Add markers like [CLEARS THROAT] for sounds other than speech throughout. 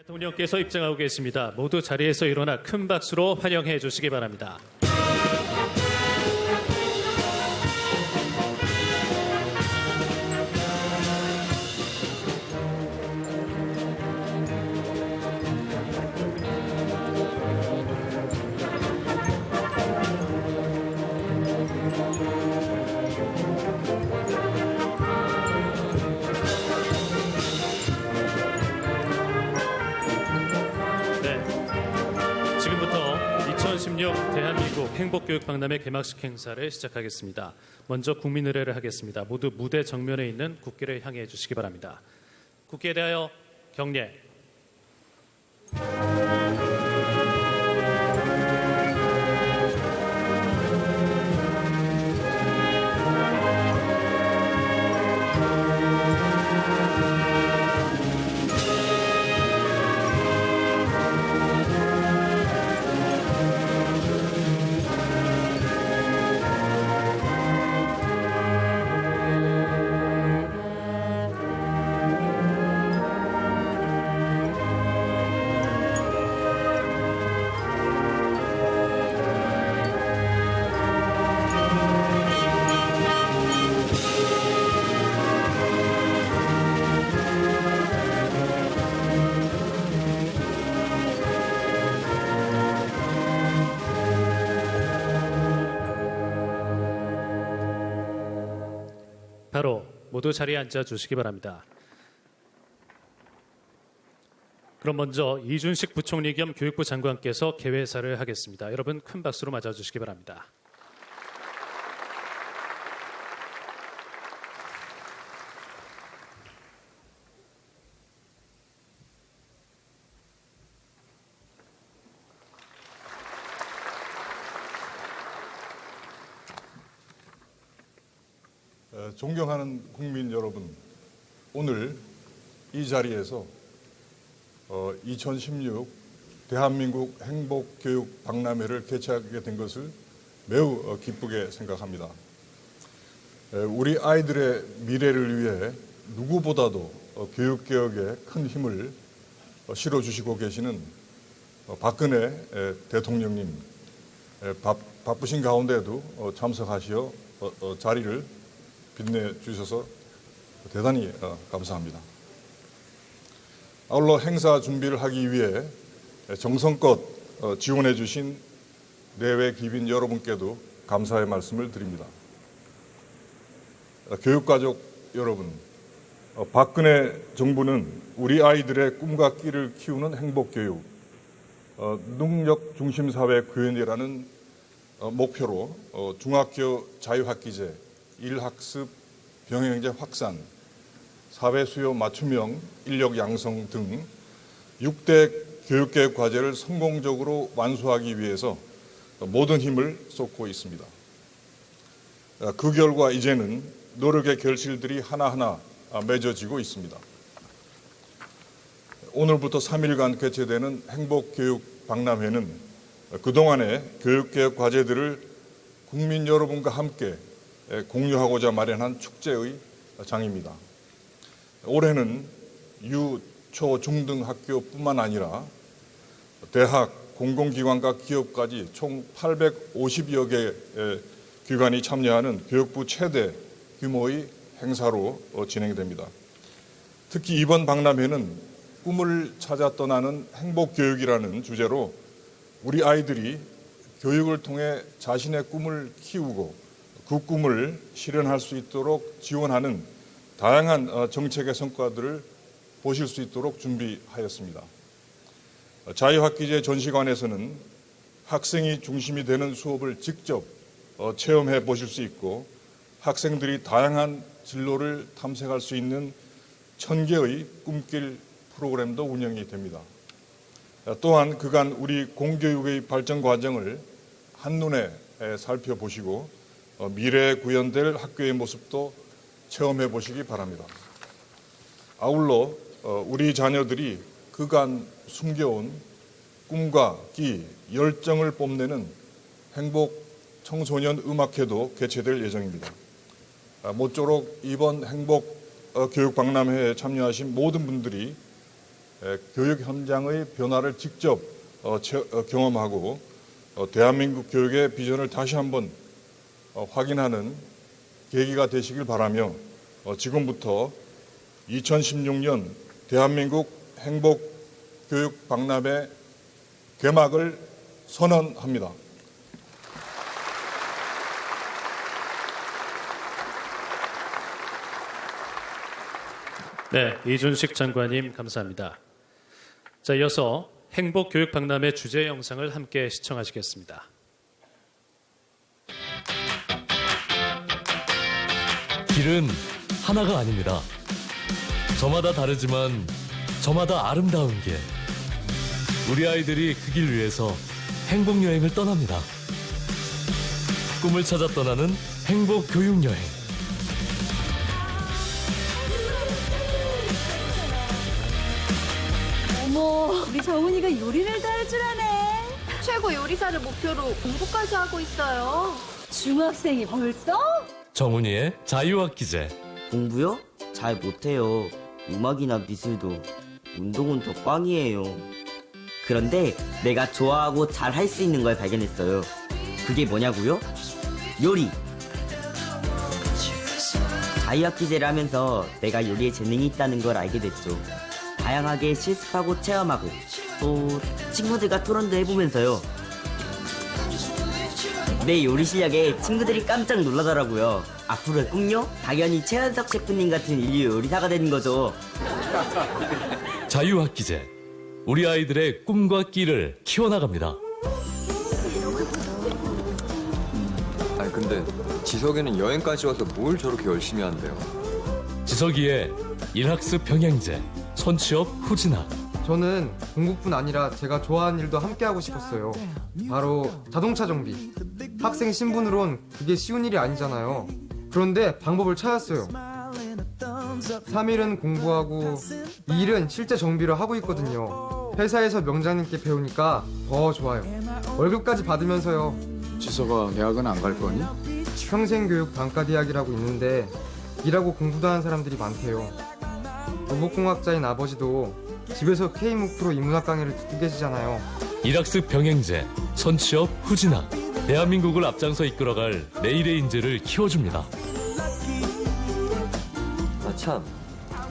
대통령께서 입장하고 계십니다. 모두 자리에서 일어나 큰 박수로 환영해 주시기 바랍니다. 행복교육박람회 개막식 행사를 시작하겠습니다. 먼저 국민의례를 하겠습니다. 모두 무대 정면에 있는 국기를 향해 주시기 바랍니다. 국기에 대하여 경례. 바로 모두 자리에 앉아 주시기 바랍니다. 그럼 먼저 이준식 부총리 겸 교육부 장관께서 개회사를 하겠습니다. 여러분 큰 박수로 맞아 주시기 바랍니다. 어, 존경하는 국민 여러분, 오늘 이 자리에서 어, 2016 대한민국 행복교육 박람회를 개최하게 된 것을 매우 어, 기쁘게 생각합니다. 에, 우리 아이들의 미래를 위해 누구보다도 어, 교육개혁에 큰 힘을 어, 실어주시고 계시는 어, 박근혜 에, 대통령님 바쁘신 가운데도 어, 참석하시어 어, 어, 자리를 빛내 주셔서 대단히 어, 감사합니다. 아울러 행사 준비를 하기 위해 정성껏 어, 지원해 주신 내외 기빈 여러분께도 감사의 말씀을 드립니다. 어, 교육가족 여러분, 어, 박근혜 정부는 우리 아이들의 꿈과 끼를 키우는 행복교육, 어, 능력 중심 사회 구현이라는 어, 목표로 어, 중학교 자유학기제, 일학습 병행제 확산, 사회 수요 맞춤형 인력 양성 등 6대 교육개혁 과제를 성공적으로 완수하기 위해서 모든 힘을 쏟고 있습니다. 어, 그 결과 이제는 노력의 결실들이 하나하나 맺어지고 있습니다. 오늘부터 3일간 개최되는 행복교육 박람회는 그동안의 교육개혁 과제들을 국민 여러분과 함께 공유하고자 마련한 축제의 장입니다. 올해는 유, 초, 중 등 학교뿐만 아니라 대학, 공공기관과 기업까지 총 850여 개의 기관이 참여하는 교육부 최대 규모의 행사로 어, 진행됩니다. 특히 이번 박람회는 꿈을 찾아 떠나는 행복교육이라는 주제로 우리 아이들이 교육을 통해 자신의 꿈을 키우고 그 꿈을 실현할 수 있도록 지원하는 다양한 어, 정책의 성과들을 보실 수 있도록 준비하였습니다. 자유학기제 전시관에서는 학생이 중심이 되는 수업을 직접 어, 체험해 보실 수 있고 학생들이 다양한 진로를 탐색할 수 있는 천 개의 꿈길 프로그램도 운영이 됩니다. 또한 그간 우리 공교육의 발전 과정을 한눈에 살펴보시고 어, 미래에 구현될 학교의 모습도 체험해 보시기 바랍니다. 아울러 어, 우리 자녀들이 그간 숨겨온 꿈과 끼, 열정을 뽐내는 행복 청소년 음악회도 개최될 예정입니다. 아, 모쪼록 이번 행복 어, 교육 박람회에 참여하신 모든 분들이 에, 교육 현장의 변화를 직접 어, 체- 어, 경험하고 어, 대한민국 교육의 비전을 다시 한번 어, 확인하는 계기가 되시길 바라며 어, 지금부터 2016년 대한민국 행복 교육 박람회 개막을 선언합니다. 네, 이준식 장관님 감사합니다. 자, 이어서 행복교육 박람회 주제 영상을 함께 시청하시겠습니다. 길은 하나가 아닙니다. 저마다 다르지만 저마다 아름다운 길. 우리 아이들이 그 길 위해서 행복 여행을 떠납니다. 꿈을 찾아 떠나는 행복 교육 여행. 어머, 우리 정훈이가 요리를 다 할 줄 아네. 최고 요리사를 목표로 공부까지 하고 있어요. 중학생이 벌써? 정훈이의 자유학 기제. 공부요? 잘 못해요. 음악이나 미술도 운동은 더 꽝이에요. 그런데 내가 좋아하고 잘 할 수 있는 걸 발견했어요. 그게 뭐냐고요? 요리. 자유학 기제를 하면서 내가 요리에 재능이 있다는 걸 알게 됐죠. 다양하게 실습하고 체험하고 또 친구들과 토론도 해보면서요. 내 요리 실력에 친구들이 깜짝 놀라더라고요. 앞으로의 꿈요? 당연히 최현석 셰프님 같은 인류 요리사가 되는 거죠. 자유학기제. 우리 아이들의 꿈과 끼를 키워나갑니다. 아니 근데 지석이는 여행까지 와서 뭘 저렇게 열심히 한대요? 지석이의 일학습 병행제. 손취업 후진학. 저는 공부뿐 아니라 제가 좋아하는 일도 함께 하고 싶었어요. 바로 자동차 정비. 학생 신분으론 그게 쉬운 일이 아니잖아요. 그런데 방법을 찾았어요. 3일은 공부하고 2일은 실제 정비를 하고 있거든요. 회사에서 명장님께 배우니까 더 좋아요. 월급까지 받으면서요. 지서가 대학은 안 갈 거니? 평생교육 단과대학이라고 있는데 일하고 공부도 하는 사람들이 많대요. 로봇공학자인 아버지도 집에서 K묵 프로 인문학 강의를 듣고 계시잖아요. 일학습 병행제, 선취업 후진학, 대한민국을 앞장서 이끌어갈 내일의 인재를 키워줍니다. 아 참,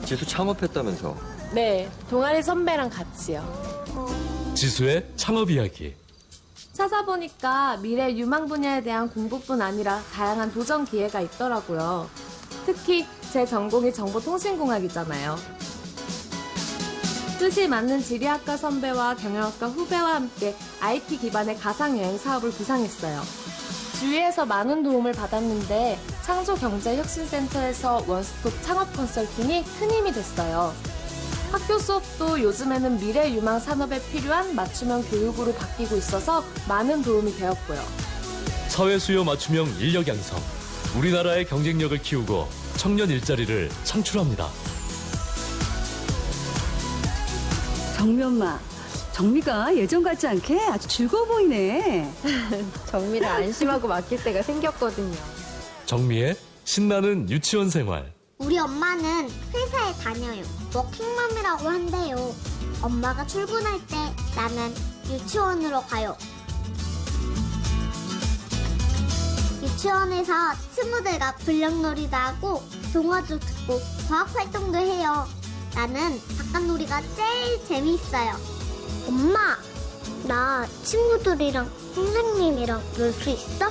지수 창업했다면서? 네, 동아리 선배랑 같이요. 지수의 창업 이야기. 찾아보니까 미래 유망 분야에 대한 공부뿐 아니라 다양한 도전 기회가 있더라고요. 특히 제 전공이 정보통신공학이잖아요. 뜻이 맞는 지리학과 선배와 경영학과 후배와 함께 IT 기반의 가상 여행 사업을 구상했어요. 주위에서 많은 도움을 받았는데 창조경제혁신센터에서 원스톱 창업 컨설팅이 큰 힘이 됐어요. 학교 수업도 요즘에는 미래 유망 산업에 필요한 맞춤형 교육으로 바뀌고 있어서 많은 도움이 되었고요. 사회 수요 맞춤형 인력 양성. 우리나라의 경쟁력을 키우고 청년 일자리를 창출합니다. 정미 엄마, 정미가 예전 같지 않게 아주 즐거워 보이네. [LAUGHS] 정미를 안심하고 맡길 때가 생겼거든요. 정미의 신나는 유치원 생활. 우리 엄마는 회사에 다녀요. 워킹맘이라고 한대요. 엄마가 출근할 때 나는 유치원으로 가요. 유치원에서 친구들과 불량놀이도 하고 동화도 듣고 과학활동도 해요. 나는 바깥놀이가 제일 재밌어요. 엄마, 나 친구들이랑 선생님이랑 놀 수 있어?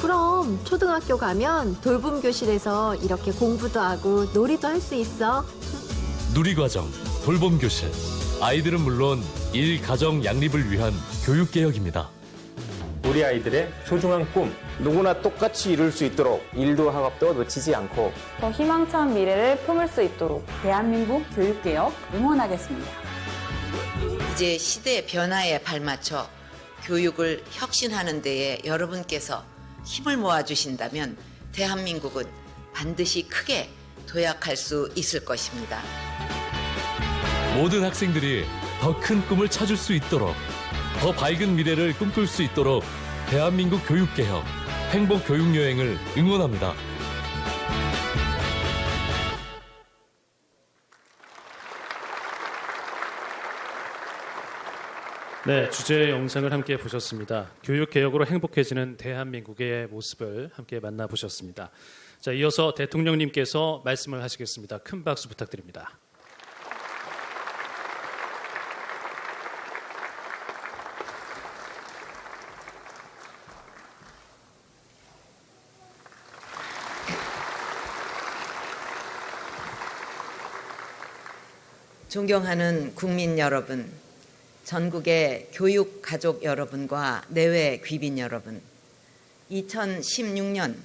그럼 초등학교 가면 돌봄 교실에서 이렇게 공부도 하고 놀이도 할 수 있어. 누리과정, 돌봄교실. 아이들은 물론 일, 가정, 양립을 위한 교육개혁입니다. 우리 아이들의 소중한 꿈 누구나 똑같이 이룰 수 있도록 일도 학업도 놓치지 않고 더 희망찬 미래를 품을 수 있도록 대한민국 교육개혁 응원하겠습니다. 이제 시대의 변화에 발맞춰 교육을 혁신하는 데에 여러분께서 힘을 모아주신다면 대한민국은 반드시 크게 도약할 수 있을 것입니다. 모든 학생들이 더 큰 꿈을 찾을 수 있도록, 더 밝은 미래를 꿈꿀 수 있도록 대한민국 교육개혁, 행복 교육 여행을 응원합니다. 네, 주제 영상을 함께 보셨습니다. 교육 개혁으로 행복해지는 대한민국의 모습을 함께 만나보셨습니다. 자, 이어서 대통령님께서 말씀을 하시겠습니다. 큰 박수 부탁드립니다. 존경하는 국민 여러분, 전국의 교육 가족 여러분과 내외 귀빈 여러분, 2016년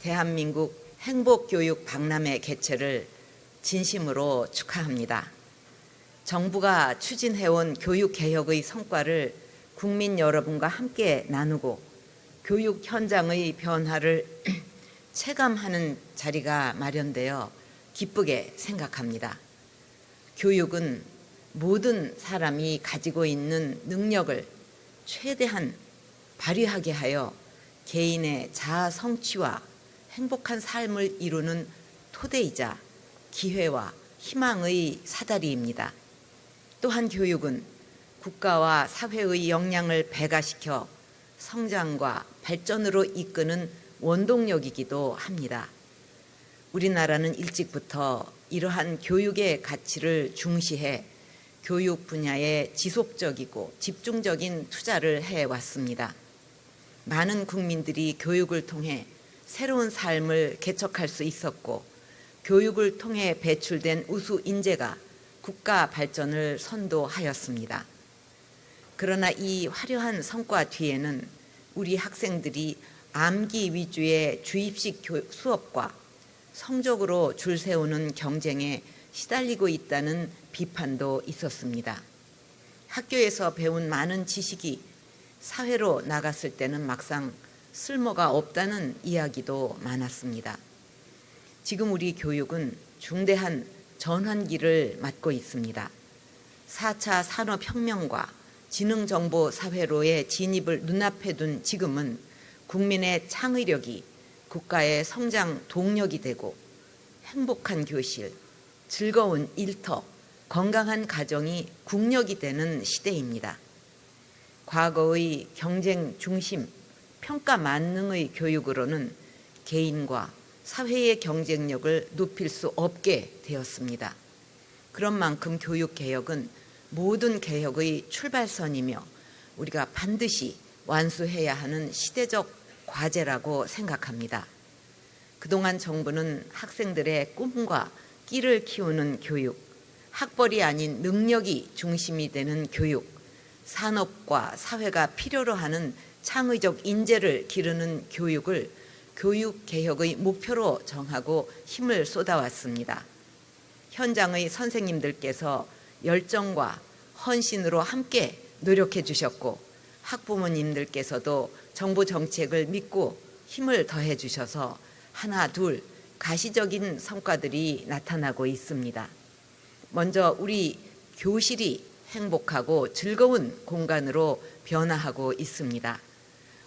대한민국 행복교육 박람회 개최를 진심으로 축하합니다. 정부가 추진해온 교육 개혁의 성과를 국민 여러분과 함께 나누고 교육 현장의 변화를 [CLEARS THROAT] 체감하는 자리가 마련되어 기쁘게 생각합니다. 교육은 모든 사람이 가지고 있는 능력을 최대한 발휘하게 하여 개인의 자아 성취와 행복한 삶을 이루는 토대이자 기회와 희망의 사다리입니다. 또한 교육은 국가와 사회의 역량을 배가시켜 성장과 발전으로 이끄는 원동력이기도 합니다. 우리나라는 일찍부터 이러한 교육의 가치를 중시해 교육 분야에 지속적이고 집중적인 투자를 해왔습니다. 많은 국민들이 교육을 통해 새로운 삶을 개척할 수 있었고 교육을 통해 배출된 우수 인재가 국가 발전을 선도하였습니다. 그러나 이 화려한 성과 뒤에는 우리 학생들이 암기 위주의 주입식 수업과 성적으로 줄 세우는 경쟁에 시달리고 있다는 비판도 있었습니다. 학교에서 배운 많은 지식이 사회로 나갔을 때는 막상 쓸모가 없다는 이야기도 많았습니다. 지금 우리 교육은 중대한 전환기를 맞고 있습니다. 4차 산업혁명과 지능정보 사회로의 진입을 눈앞에 둔 지금은 국민의 창의력이 국가의 성장 동력이 되고 행복한 교실, 즐거운 일터, 건강한 가정이 국력이 되는 시대입니다. 과거의 경쟁 중심, 평가 만능의 교육으로는 개인과 사회의 경쟁력을 높일 수 없게 되었습니다. 그런 만큼 교육 개혁은 모든 개혁의 출발선이며 우리가 반드시 완수해야 하는 시대적 과제라고 생각합니다. 그동안 정부는 학생들의 꿈과 끼를 키우는 교육, 학벌이 아닌 능력이 중심이 되는 교육, 산업과 사회가 필요로 하는 창의적 인재를 기르는 교육을 교육 개혁의 목표로 정하고 힘을 쏟아왔습니다. 현장의 선생님들께서 열정과 헌신으로 함께 노력해 주셨고 학부모님들께서도 정부 정책을 믿고 힘을 더해 주셔서 하나 둘 가시적인 성과들이 나타나고 있습니다. 먼저 우리 교실이 행복하고 즐거운 공간으로 변화하고 있습니다.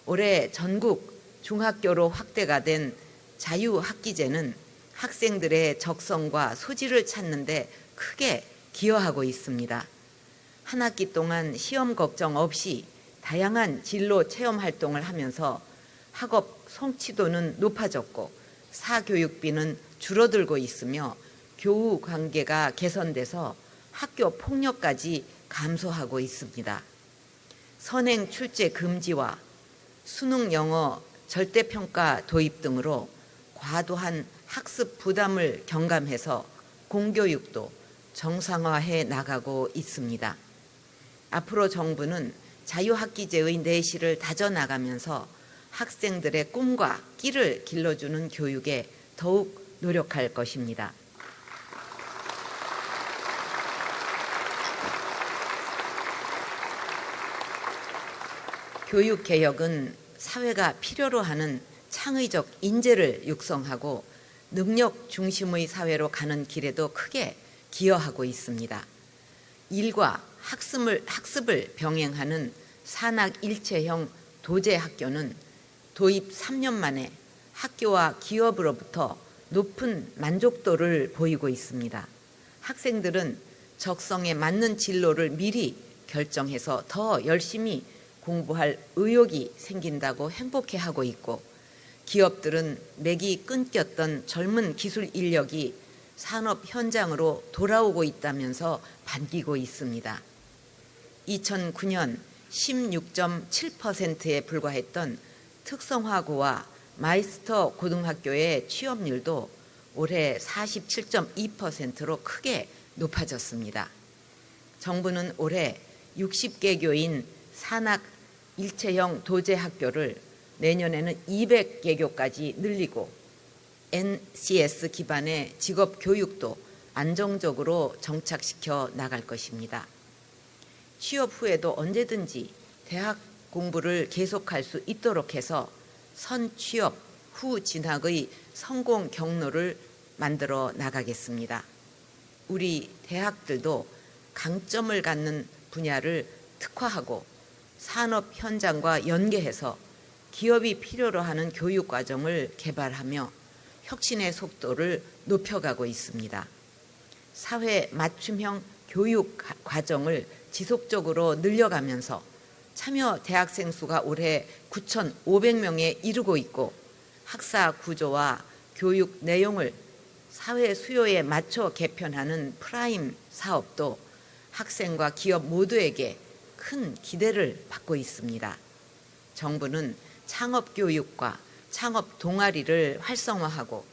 올해 전국 중학교로 확대가 된 자유학기제는 학생들의 적성과 소질을 찾는데 크게 기여하고 있습니다. 한 학기 동안 시험 걱정 없이 다양한 진로 체험 활동을 하면서 학업 성취도는 높아졌고 사교육비는 줄어들고 있으며 교우 관계가 개선돼서 학교 폭력까지 감소하고 있습니다. 선행 출제 금지와 수능 영어 절대평가 도입 등으로 과도한 학습 부담을 경감해서 공교육도 정상화해 나가고 있습니다. 앞으로 정부는 자유학기제의 내실을 다져나가면서 학생들의 꿈과 끼를 길러주는 교육에 더욱 노력할 것입니다. 교육 개혁은 사회가 필요로 하는 창의적 인재를 육성하고 능력 중심의 사회로 가는 길에도 크게 기여하고 있습니다. 일과 학습을, 학습을 병행하는 산학 일체형 도제 학교는 도입 3년 만에 학교와 기업으로부터 높은 만족도를 보이고 있습니다. 학생들은 적성에 맞는 진로를 미리 결정해서 더 열심히 공부할 의욕이 생긴다고 행복해하고 있고 기업들은 맥이 끊겼던 젊은 기술 인력이 산업 현장으로 돌아오고 있다면서 반기고 있습니다. 2009년 16.7%에 불과했던 특성화고와 마이스터 고등학교의 취업률도 올해 47.2%로 크게 높아졌습니다. 정부는 올해 60개 교인 산학 일체형 도제 학교를 내년에는 200개 교까지 늘리고 NCS 기반의 직업 교육도 안정적으로 정착시켜 나갈 것입니다. 취업 후에도 언제든지 대학 공부를 계속할 수 있도록 해서 선취업 후 진학의 성공 경로를 만들어 나가겠습니다. 우리 대학들도 강점을 갖는 분야를 특화하고 산업 현장과 연계해서 기업이 필요로 하는 교육 과정을 개발하며 혁신의 속도를 높여가고 있습니다. 사회 맞춤형 교육 과정을 지속적으로 늘려가면서 참여 대학생 수가 올해 9,500명에 이르고 있고 학사 구조와 교육 내용을 사회 수요에 맞춰 개편하는 프라임 사업도 학생과 기업 모두에게 큰 기대를 받고 있습니다. 정부는 창업 교육과 창업 동아리를 활성화하고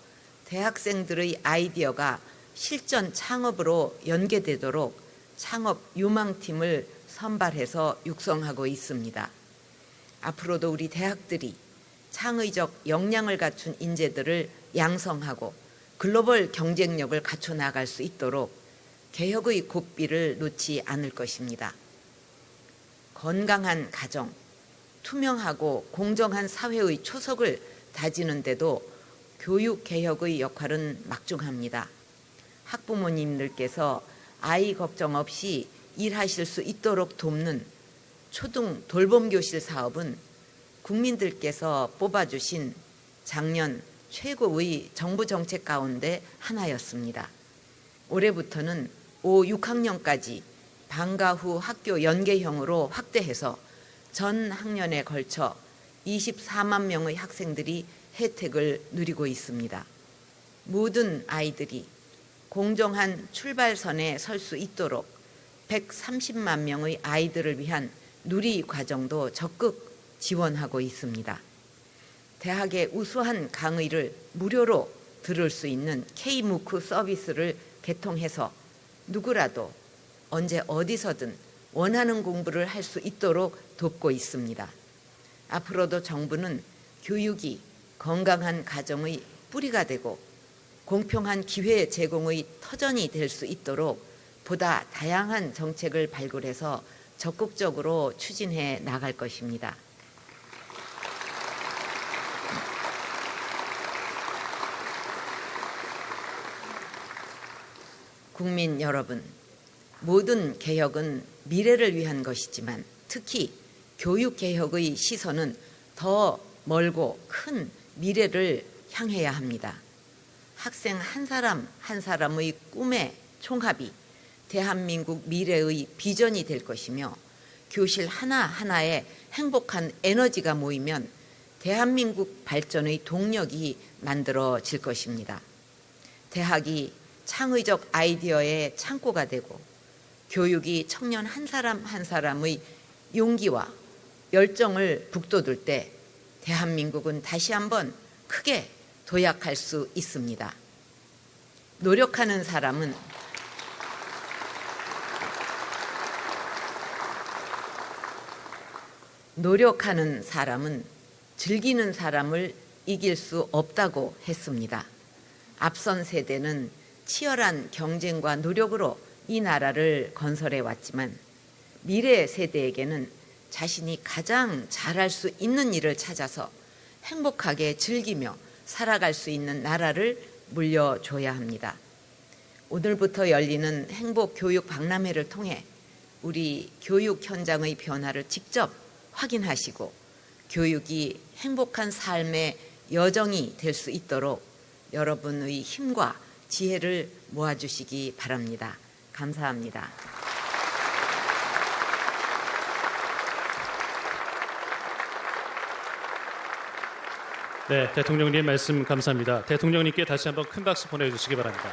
대학생들의 아이디어가 실전 창업으로 연계되도록 창업 유망팀을 선발해서 육성하고 있습니다. 앞으로도 우리 대학들이 창의적 역량을 갖춘 인재들을 양성하고 글로벌 경쟁력을 갖춰 나갈 수 있도록 개혁의 고삐를 놓지 않을 것입니다. 건강한 가정, 투명하고 공정한 사회의 초석을 다지는데도 교육 개혁의 역할은 막중합니다. 학부모님들께서 아이 걱정 없이 일하실 수 있도록 돕는 초등 돌봄교실 사업은 국민들께서 뽑아주신 작년 최고의 정부 정책 가운데 하나였습니다. 올해부터는 5, 6학년까지 방과 후 학교 연계형으로 확대해서 전 학년에 걸쳐 24만 명의 학생들이 혜택을 누리고 있습니다. 모든 아이들이 공정한 출발선에 설 수 있도록 130만 명의 아이들을 위한 누리 과정도 적극 지원하고 있습니다. 대학의 우수한 강의를 무료로 들을 수 있는 K무크 서비스를 개통해서 누구라도 언제 어디서든 원하는 공부를 할 수 있도록 돕고 있습니다. 앞으로도 정부는 교육이 건강한 가정의 뿌리가 되고 공평한 기회 제공의 터전이 될 수 있도록 보다 다양한 정책을 발굴해서 적극적으로 추진해 나갈 것입니다. 국민 여러분, 모든 개혁은 미래를 위한 것이지만 특히 교육 개혁의 시선은 더 멀고 큰 미래를 향해야 합니다. 학생 한 사람 한 사람의 꿈의 총합이 대한민국 미래의 비전이 될 것이며 교실 하나하나에 행복한 에너지가 모이면 대한민국 발전의 동력이 만들어질 것입니다. 대학이 창의적 아이디어의 창고가 되고 교육이 청년 한 사람 한 사람의 용기와 열정을 북돋을 때 대한민국은 다시 한번 크게 도약할 수 있습니다. 노력하는 사람은 노력하는 사람은 즐기는 사람을 이길 수 없다고 했습니다. 앞선 세대는 치열한 경쟁과 노력으로 이 나라를 건설해 왔지만 미래 세대에게는 자신이 가장 잘할 수 있는 일을 찾아서 행복하게 즐기며 살아갈 수 있는 나라를 물려줘야 합니다. 오늘부터 열리는 행복 교육 박람회를 통해 우리 교육 현장의 변화를 직접 확인하시고 교육이 행복한 삶의 여정이 될 수 있도록 여러분의 힘과 지혜를 모아주시기 바랍니다. 감사합니다. 네, 대통령님 말씀 감사합니다. 대통령님께 다시 한번 큰 박수 보내주시기 바랍니다.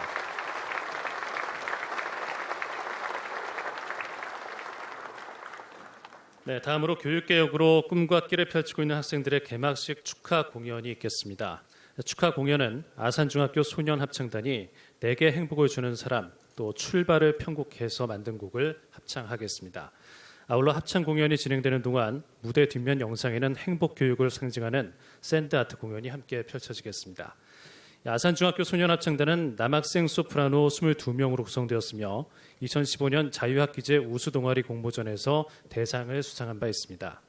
네, 다음으로 교육개혁으로 꿈과 끼를 펼치고 있는 학생들의 개막식 축하 공연이 있겠습니다. 축하 공연은 아산중학교 소년합창단이 내게 행복을 주는 사람 또 출발을 편곡해서 만든 곡을 합창하겠습니다. 아울러 합창 공연이 진행되는 동안 무대 뒷면 영상에는 행복 교육을 상징하는 샌드 아트 공연이 함께 펼쳐지겠습니다. 아산중학교 소년합창단은 남학생 소프라노 22명으로 구성되었으며 2015년 자유학기제 우수동아리 공모전에서 대상을 수상한 바 있습니다.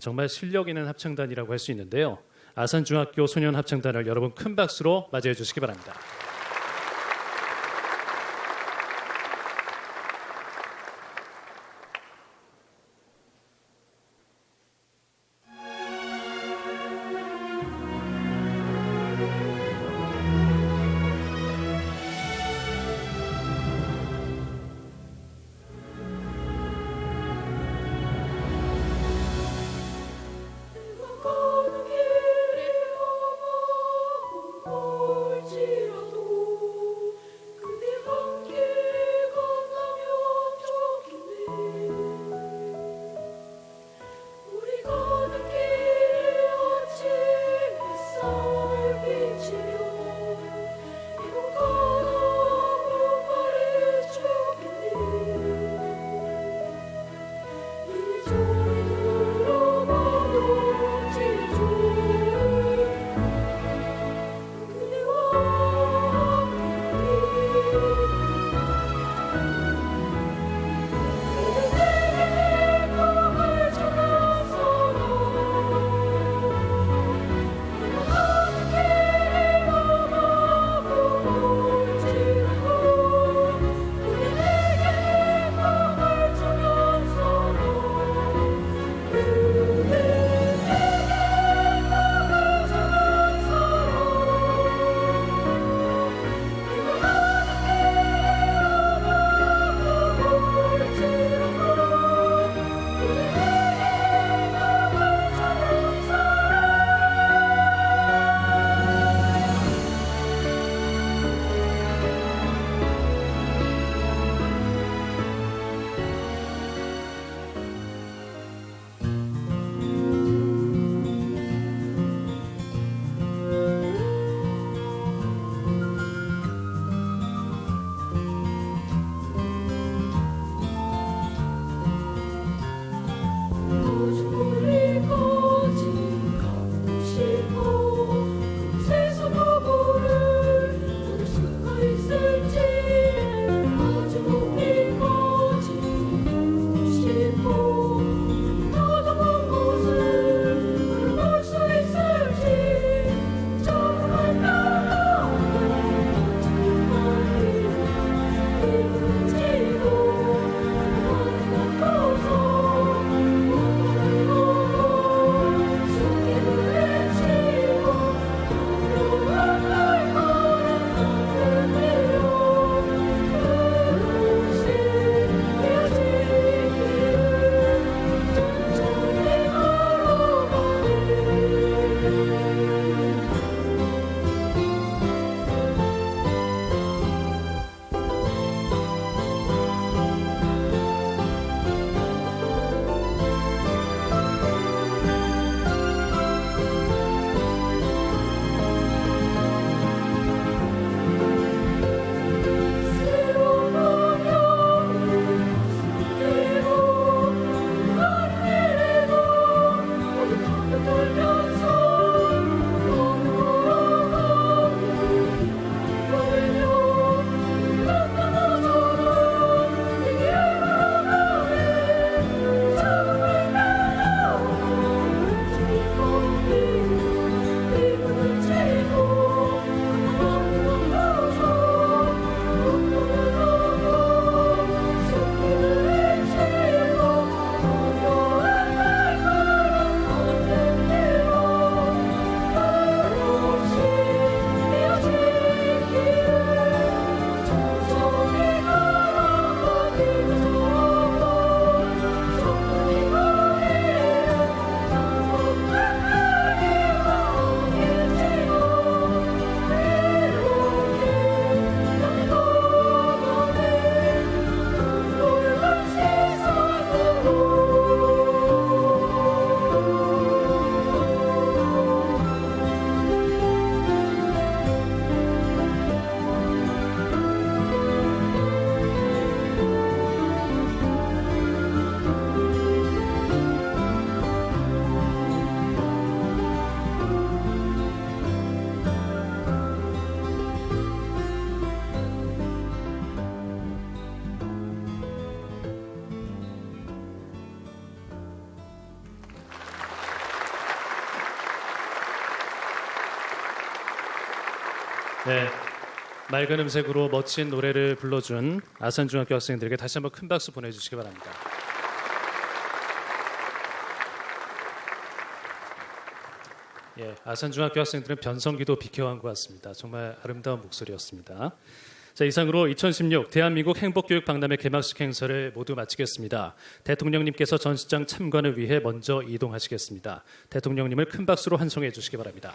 정말 실력 있는 합창단이라고 할 수 있는데요. 아산중학교 소년합창단을 여러분 큰 박수로 맞이해 주시기 바랍니다. 네. 맑은 음색으로 멋진 노래를 불러준 아산중학교 학생들에게 다시 한번 큰 박수 보내주시기 바랍니다. 예, 아산중학교 학생들은 변성기도 비켜간 것 같습니다. 정말 아름다운 목소리였습니다. 자, 이상으로 2016 대한민국 행복교육 박람회 개막식 행사를 모두 마치겠습니다. 대통령님께서 전시장 참관을 위해 먼저 이동하시겠습니다. 대통령님을 큰 박수로 환송해 주시기 바랍니다.